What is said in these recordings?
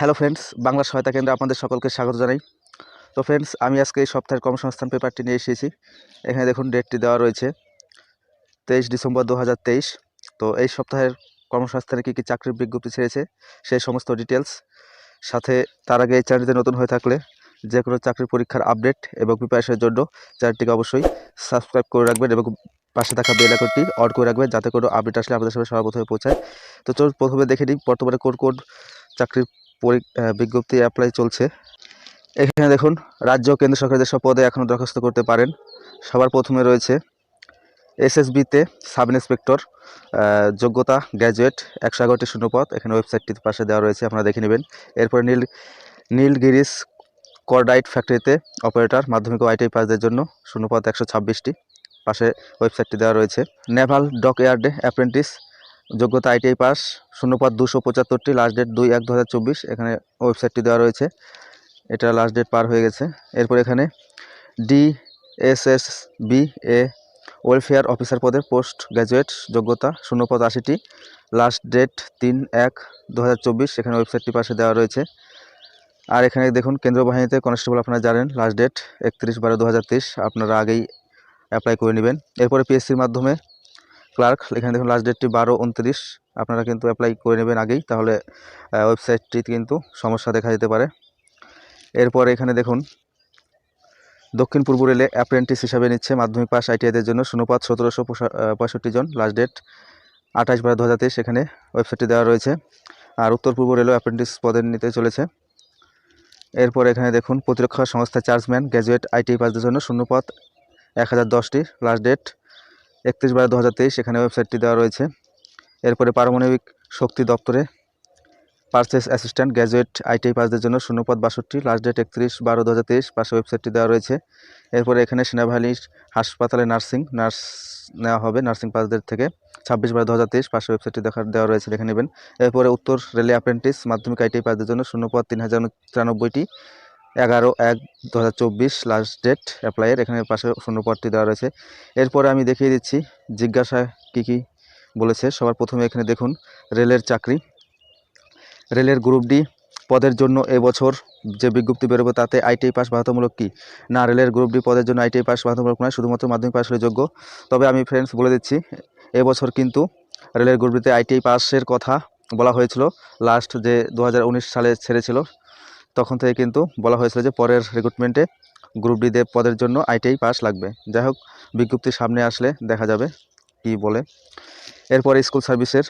Hello friends Bangla সহায়তা কেন্দ্রে আপনাদের সকলকে স্বাগত জানাই। তো ফ্রেন্ডস আমি আজকে এই সপ্তাহের কর্মসংস্থান পেপারটি নিয়ে এসেছি। এখানে দেখুন ডেটটি দেওয়া রয়েছে, তেইশ ডিসেম্বর দু হাজার তেইশ। তো এই সপ্তাহের কর্মসংস্থানে কী কী চাকরির বিজ্ঞপ্তি ছেড়েছে, সেই সমস্ত ডিটেলস সাথে তার আগে এই চ্যানেলটিতে নতুন হয়ে থাকলে যে কোনো চাকরির পরীক্ষার আপডেট এবং প্রিপারেশনের জন্য চ্যানেলটিকে অবশ্যই সাবস্ক্রাইব করে রাখবেন এবং পাশে থাকা বেল আইকনটি অন করে রাখবেন যাতে কোনো আপডেট আসলে আপনাদের সামনে সর্বপ্রথমে পৌঁছায়। তো চলুন প্রথমে দেখে নিই বর্তমানে কোন কোন চাকরির বিজ্ঞপ্তি অ্যাপ্লাই চলছে। এখানে দেখুন, রাজ্য কেন্দ্র সরকারের যেসব পদে এখনও দরখাস্ত করতে পারেন, সবার প্রথমে রয়েছে এসএসবিতে সাব ইন্সপেক্টর যোগ্যতা গ্র্যাজুয়েট একশো এগারোটি শূন্যপদ, এখানে ওয়েবসাইটটির পাশে দেওয়া রয়েছে, আপনারা দেখে নেবেন। এরপরে নীল, নীলগিরিস কর্ডাইট ফ্যাক্টরিতে অপারেটর মাধ্যমিক ও আইটিআই পাসদের জন্য শূন্যপদ একশো ছাব্বিশটি, পাশে ওয়েবসাইটটি দেওয়া রয়েছে। নেভাল ডক ইয়ার্ডে অ্যাপ্রেন্টিস যোগ্যতা আইটিআই পাস শূন্যপদ দুশো পঁচাত্তরটি লাস্ট ডেট দুই এক দু এখানে ওয়েবসাইটটি দেওয়া রয়েছে। এটা লাস্ট ডেট পার হয়ে গেছে। এরপর এখানে D S S B A welfare officer পদে পোস্ট গ্র্যাজুয়েট যোগ্যতা শূন্যপদ আশিটি লাস্ট ডেট তিন এক দু এখানে ওয়েবসাইটটি পাশে দেওয়া রয়েছে। আর এখানে দেখুন কেন্দ্র বাহিনীতে কনস্টেবল আপনারা জানেন লাস্ট ডেট একত্রিশ বারো দু আপনারা আগেই অ্যাপ্লাই করে নেবেন। এরপরে পিএসসির মাধ্যমে ক্লার্ক, এখানে দেখুন লাস্ট ডেটটি বারো উনত্রিশ। আপনারা কিন্তু অ্যাপ্লাই করে নেবেন আগেই, তাহলে ওয়েবসাইটটি কিন্তু সমস্যা দেখা যেতে পারে। এরপর এখানে দেখুন, দক্ষিণ পূর্ব রেলে অ্যাপ্রেন্টিস হিসাবে নিচ্ছে মাধ্যমিক পাস আইটিআইদের জন্য শূন্যপাত সতেরোশো পঁয়ষট্টি জন লাস্ট ডেট আঠাশ বারো দু হাজার তেইশ, এখানে ওয়েবসাইটটি দেওয়া রয়েছে। আর উত্তর পূর্ব রেলও অ্যাপ্রেন্টিস পদে নিতে চলেছে। এরপর এখানে দেখুন, প্রতিরক্ষা সংস্থা চার্জম্যান গ্র্যাজুয়েট আইটিআই পাসদের জন্য শূন্যপদ এক হাজার দশটি লাস্ট ডেট একত্রিশ বারো দু হাজার তেইশ এখানে ওয়েবসাইটটি দেওয়া রয়েছে। এরপরে পারমাণবিক শক্তি দপ্তরে পার্সেস অ্যাসিস্ট্যান্ট গ্র্যাজুয়েট আইটিআই পাসদের জন্য শূন্যপদ বাষট্টি লাস্ট ডেট একত্রিশ বারো দু হাজার তেইশ পাশে ওয়েবসাইটটি দেওয়া রয়েছে। এরপরে এখানে সেনাবাহিনীর হাসপাতালে নার্সিং নার্স নেওয়া হবে নার্সিং পাসদের থেকে। ছাব্বিশ বারো দু হাজার তেইশ পাশে ওয়েবসাইটটি দেখার দেওয়া রয়েছে, দেখে নেবেন। এরপরে উত্তর রেলে অ্যাপ্রেন্টিস মাধ্যমিক আইটিআই পাসদের জন্য শূন্যপদ তিন হাজার তিরানব্বইটি এগারো এক দু হাজার চব্বিশ লাস্ট ডেট অ্যাপ্লাইয়ের এখানে পাশে শূন্যপদটি দেওয়া রয়েছে। এরপরে আমি দেখিয়ে দিচ্ছি জিজ্ঞাসা কী কী বলেছে। সবার প্রথমে এখানে দেখুন, রেলের চাকরি। রেলের গ্রুপ ডি পদের জন্য এবছর যে বিজ্ঞপ্তি বেরোবে তাতে আইটিআই পাস বাধ্যতামূলক কি? না, রেলের গ্রুপ ডি পদের জন্য আইটিআই পাস বাধ্যতামূলক নয়, শুধুমাত্র মাধ্যমিক পাস হলে যোগ্য। তবে আমি ফ্রেন্ডস বলে দিচ্ছি, এবছর কিন্তু রেলের গ্রুপ ডিতে আইটিআই পাসের কথা বলা হয়েছিল। লাস্ট যে দু হাজার উনিশ সালে ছেড়েছিল তখন থেকে কিন্তু বলা হয়েছিল যে পরের রিক্রুটমেন্টে গ্রুপ ডি ডিতে পদের জন্য আইটিআই পাস লাগবে। যাই হোক, বিজ্ঞপ্তি সামনে আসলে দেখা যাবে কি বলে। এরপরে স্কুল সার্ভিসের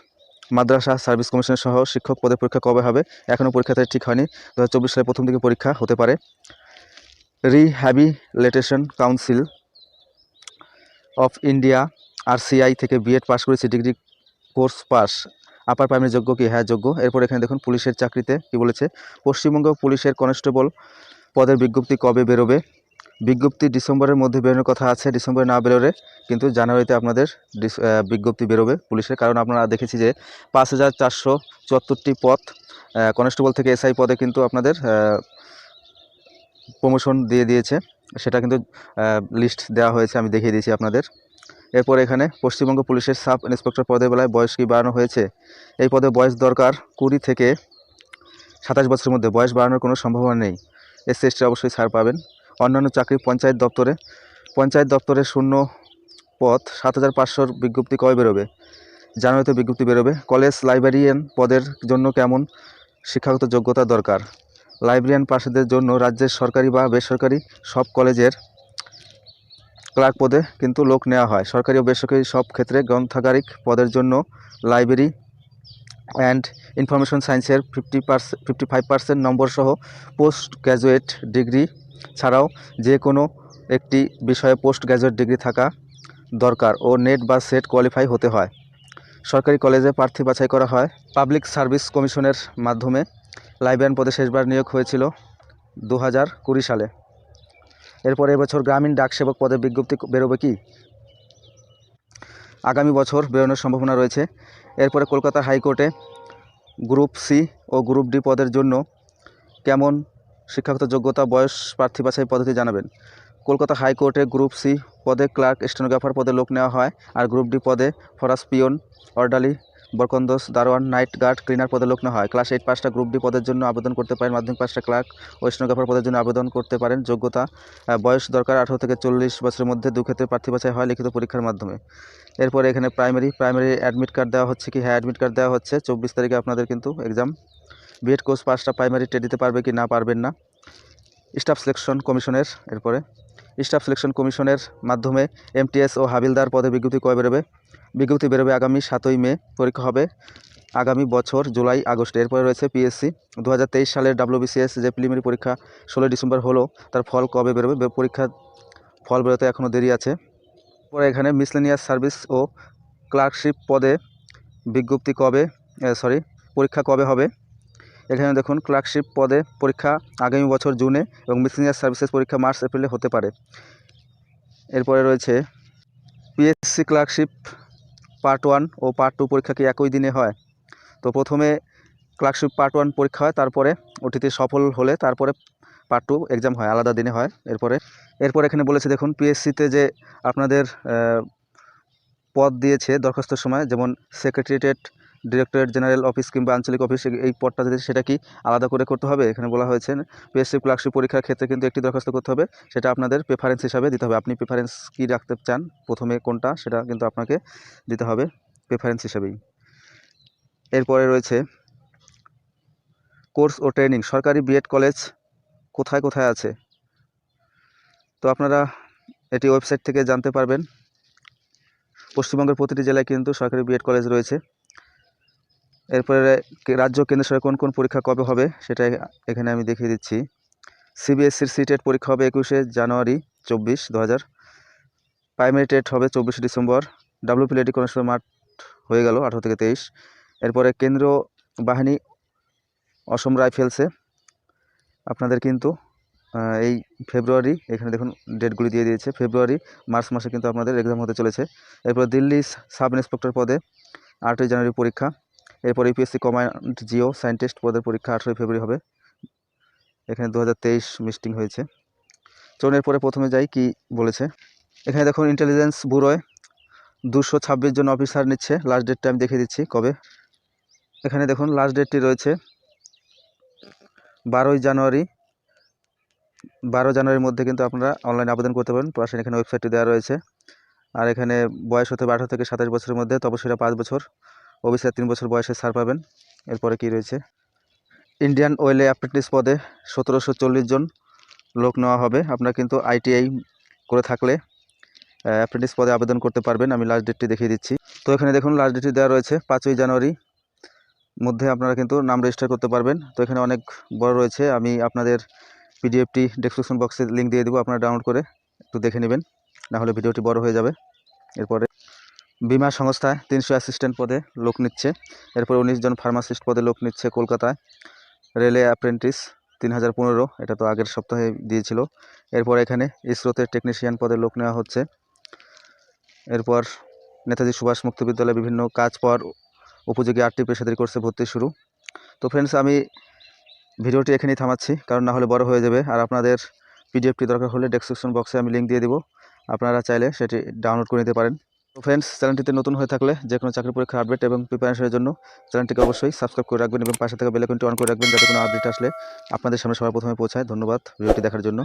মাদ্রাসা সার্ভিস কমিশন সহ শিক্ষক পদের পরীক্ষা কবে হবে? এখনও পরীক্ষা তারিখ ঠিক হয়নি। দু সালের প্রথম দিকে পরীক্ষা হতে পারে। Rehabilitation council of India RCI থেকে বিএড পাস করেছে degree course pass upper primary যোগ্য কি? হ্যাঁ যোগ্য। এরপর এখানে দেখুন পুলিশের চাকরিতে কি বলেছে? পশ্চিমবঙ্গ পুলিশের কনস্টেবল পদের বিজ্ঞপ্তি কবে বেরোবে? বিজ্ঞপ্তি ডিসেম্বরের মধ্যে বেরোনোর কথা আছে, ডিসেম্বরে না বেরোলে কিন্তু জানুয়ারিতে আপনাদের বিজ্ঞপ্তি বেরোবে পুলিশের। কারণ আপনারা দেখেছি যে পাঁচ হাজার চারশো চুয়াত্তরটি পদ কনস্টেবল থেকে এসআই পদে কিন্তু আপনাদের প্রমোশন দিয়ে দিয়েছে। সেটা কিন্তু লিস্ট দেওয়া হয়েছে, আমি দেখিয়ে দিয়েছি আপনাদের। এরপর এখানে পশ্চিমবঙ্গ পুলিশের সাব ইন্সপেক্টর পদে বেলায় বয়স কি বাড়ানো হয়েছে? এই পদে বয়স দরকার কুড়ি থেকে সাতাশ বছরের মধ্যে। বয়স বাড়ানোর কোনো সম্ভাবনা নেই। এসসি এসটি অবশ্যই ছাড় পাবেন। অন্যান্য চাকরি পঞ্চায়েত দপ্তরে। পঞ্চায়েত দপ্তরে শূন্য পদ সাত হাজার পাঁচশোর বিজ্ঞপ্তি কবে বেরোবে? জানুয়ারিতে বিজ্ঞপ্তি বেরোবে। কলেজ লাইব্রেরিয়ান পদের জন্য কেমন শিক্ষাগত যোগ্যতা দরকার? লাইব্রেরিয়ান পাশেদের জন্য রাজ্যের সরকারি বা বেসরকারি সব কলেজের ক্লার্ক পদে কিন্তু লোক নেওয়া হয়। সরকারি ও বেসরকারি সব ক্ষেত্রে গ্রন্থাগারিক পদের জন্য লাইব্রেরি অ্যান্ড ইনফরমেশন সায়েন্সের fifty percent fifty five percent নম্বর সহ পোস্ট গ্র্যাজুয়েট ডিগ্রি ছাড়াও যে কোনো একটি বিষয়ে পোস্ট গ্র্যাজুয়েট ডিগ্রি থাকা দরকার ও নেট বা সেট কোয়ালিফাই হতে হয়। সরকারি কলেজে প্রার্থী বাছাই করা হয়। পাবলিক সার্ভিস কমিশনের মাধ্যমে লাইব্রেরিয়ান পদে শেষবার নিয়োগ হয়েছিল দু হাজার কুড়ি সালে। এরপরে এবছর গ্রামীণ ডাকসেবক পদে বিজ্ঞপ্তি বেরোবে কি? আগামী বছর বেরোনোর সম্ভাবনা রয়েছে। এরপরে কলকাতা হাইকোর্টে গ্রুপ সি ও গ্রুপ ডি পদের জন্য কেমন শিক্ষাগত যোগ্যতা, বয়স, প্রার্থী বাছাই পদ্ধতি জানাবেন। কলকাতা হাইকোর্টে গ্রুপ সি পদে ক্লার্ক স্টেনোগ্রাফার পদে লোক নেওয়া হয় আর গ্রুপ ডি পদে ফরাস পিয়ন, অর্ডালি বরকন্দোস, দারোয়ান, নাইট গার্ড, ক্লিনার পদে লোক হয়। ক্লাস এইট পাঁচটা গ্রুপ ডি পদের জন্য আবেদন করতে পারেন। মাধ্যমিক পাঁচটা ক্লার্ক ও স্টেনোগ্রাফার পদের জন্য আবেদন করতে পারেন। যোগ্যতা বয়স দরকার আঠারো থেকে চল্লিশ বছরের মধ্যে দু ক্ষেত্রে প্রার্থী বাছাই হয় লিখিত পরীক্ষার মাধ্যমে। এরপরে এখানে প্রাইমারি প্রাইমারি অ্যাডমিট কার্ড দেওয়া হচ্ছে কি? হ্যাঁ অ্যাডমিট কার্ড দেওয়া হচ্ছে। চব্বিশ তারিখে আপনাদের কিন্তু এক্সাম। বিএড কোর্স পাঁচটা প্রাইমারি টেট দিতে পারবে কি না পারবেন না। স্টাফ সিলেকশন কমিশনের এরপরে। স্টাফ সিলেকশন কমিশনের মাধ্যমে এমটিএস ও হাবিলদার পদে বিজ্ঞপ্তি কবে বেরোবে? বিজ্ঞপ্তি বেরোবে আগামী সাতই মে, পরীক্ষা হবে আগামী বছর জুলাই, আগস্টে। এরপরে রয়েছে পিএসসি। দু হাজার তেইশ সালের ডাব্লিউবিসিএস যে প্রিলিমিনারি পরীক্ষা ষোলোই ডিসেম্বর হলো, তার ফল কবে বেরোবে? পরীক্ষার ফল বেরোতে এখনও দেরি আছে। পরে এখানে মিসলেনিয়াস সার্ভিস ও ক্লার্কশিপ পদে বিজ্ঞপ্তি কবে সরি, পরীক্ষা কবে হবে? এখানে দেখুন, ক্লার্কশিপ পদে পরীক্ষা আগামী বছর জুনে এবং মিসলেনিয়াস সার্ভিসেস পরীক্ষা মার্চ, এপ্রিলে হতে পারে। এরপরে রয়েছে পিএসসি ক্লার্কশিপ পার্ট ওয়ান ও পার্ট টু পরীক্ষা কি একই দিনে হয়? তো প্রথমে ক্লার্কশিপ পার্ট ওয়ান পরীক্ষা হয়, তারপরে ওটিতে সফল হলে তারপরে পার্ট টু এক্সাম হয়, আলাদা দিনে হয়। এরপরে, এরপর এখানে বলেছে, দেখুন, পিএসসিতে যে আপনাদের পদ দিয়েছে দরখাস্তের সময়, যেমন সেক্রেটারিয়েট ডিরেক্টরেট জেনারেল অফিস কিংবা আঞ্চলিক অফিস এই- পদটা দিয়েছে সেটা কি আলাদা করে করতে হবে? এখানে বলা হয়েছে পিএসসি ক্লার্কশিপ পরীক্ষার ক্ষেত্রে কিন্তু একটি দরখাস্ত করতে হবে, সেটা আপনাদের প্রেফারেন্স হিসাবে দিতে হবে। আপনি প্রেফারেন্স কী রাখতে চান? প্রথমে কোনটা? সেটা কিন্তু আপনাকে দিতে হবে প্রেফারেন্স হিসাবেই। এরপরে রয়েছে কোর্স ও ট্রেনিং সরকারি বিএড কলেজ কোথায় কোথায় আছে? তো আপনারা এটি ওয়েবসাইট থেকে জানতে পারবেন। পশ্চিমবঙ্গের প্রতিটি জেলায় কিন্তু সরকারি বিএড কলেজ রয়েছে। এরপরে রাজ্য কেন্দ্র সরকার কোন কোন পরীক্ষা কবে হবে সেটা এখানে আমি দেখিয়ে দিচ্ছি। সিবিএসসির সিটেট পরীক্ষা হবে একুশে জানুয়ারি চব্বিশ দু হাজার প্রাইমারি টেট হবে চব্বিশে ডিসেম্বর। ডাব্লিউপিএলডি কনস্টেবল মাঠ হয়ে গেল আঠারো থেকে তেইশ। এরপরে কেন্দ্র বাহিনী অসম রাইফেলসে। আপনাদের কিন্তু এই ফেব্রুয়ারি, এখানে দেখুন ডেটগুলি দিয়ে দিয়েছে। ফেব্রুয়ারি, মার্চ মাসে কিন্তু আপনাদের এক্সাম হতে চলেছে। এরপর দিল্লি সাব ইন্সপেক্টর পদে আটই জানুয়ারি পরীক্ষা। এরপর ইউপিএসসি কমান্ড জিও সায়েন্টিস্ট পদের পরীক্ষা আঠেরোই ফেব্রুয়ারি হবে। এখানে দু হাজার তেইশ মিস্টিং হয়েছে। চলুন এরপরে প্রথমে যাই কি বলেছে। এখানে দেখুন ইন্টেলিজেন্স ব্যুরোয় দুশো ছাব্বিশ জন অফিসার নিচ্ছে। লাস্ট ডেটটা আমি দেখিয়ে দিচ্ছি কবে। এখানে দেখুন লাস্ট ডেটটি রয়েছে বারোই জানুয়ারি। বারো জানুয়ারির মধ্যে কিন্তু আপনারা অনলাইনে আবেদন করতে পারেন প্লাস এখানে ওয়েবসাইটটি দেওয়া রয়েছে। আর এখানে বয়স হতে আঠারো থেকে সাতাশ বছরের মধ্যে তপসিরা পাঁচ বছর। ওবিসিরা তিন বছর বয়সে ছাড় পাবেন। এরপরে কি রয়েছে? ইন্ডিয়ান ওয়েলে অ্যাপ্রেন্টিস পদে সতেরোশো চল্লিশ জন লোক নেওয়া হবে। আপনারা কিন্তু আইটিআই করে থাকলে অ্যাপ্রেন্টিস পদে আবেদন করতে পারবেন। আমি লাস্ট ডেটটি দেখিয়ে দিচ্ছি। তো এখানে দেখুন লাস্ট ডেটটি দেওয়া রয়েছে পাঁচই জানুয়ারি। মধ্যে আপনারা কিন্তু নাম রেজিস্টার করতে পারবেন। তো এখানে অনেক বড় রয়েছে। আমি আপনাদের পিডিএফটি ডেসক্রিপশন বক্সে লিঙ্ক দিয়ে দেবো। আপনারা ডাউনলোড করে একটু দেখে নেবেন। না হলে ভিডিওটি বড় হয়ে যাবে। এরপরে বিমা সংস্থায় তিনশো অ্যাসিস্ট্যান্ট পদে লোক নিচ্ছে। এরপর উনিশ জন ফার্মাসিস্ট পদে লোক নিচ্ছে কলকাতায়। রেলে অ্যাপ্রেন্টিস তিন হাজার পনেরো, এটা তো আগের সপ্তাহে দিয়েছিল। এরপর এখানে ইসরোতে টেকনিশিয়ান পদে লোক নেওয়া হচ্ছে। এরপর নেতাজি সুভাষ মুক্ত বিদ্যালয়ে বিভিন্ন কাজ পাওয়ার উপযোগী আটটি পেশাদারি কোর্সে ভর্তি শুরু। তো ফ্রেন্ডস আমি ভিডিওটি এখানেই থামাচ্ছি, কারণ না হলে বড় হয়ে যাবে। আর আপনাদের পিডিএফটি দরকার হলে ডেসক্রিপশন বক্সে আমি লিঙ্ক দিয়ে দিব। আপনারা চাইলে সেটি ডাউনলোড করে নিতে পারেন। তো ফ্রেন্ডস চ্যানেলটিতে নতুন হয়ে থাকলে যে কোনো চাকরি পরীক্ষার আপডেট এবং প্রিপারেশনের জন্য চ্যানেলটিকে অবশ্যই সাবস্ক্রাইব করে রাখবেন এবং পাশে থাকা বেলাইকনটি অন করে রাখবেন যাতে কোনো আপডেট আসলে আপনাদের সামনে সবার প্রথমে পৌঁছায়। ধন্যবাদ। ভিডিওটি দেখার জন্য।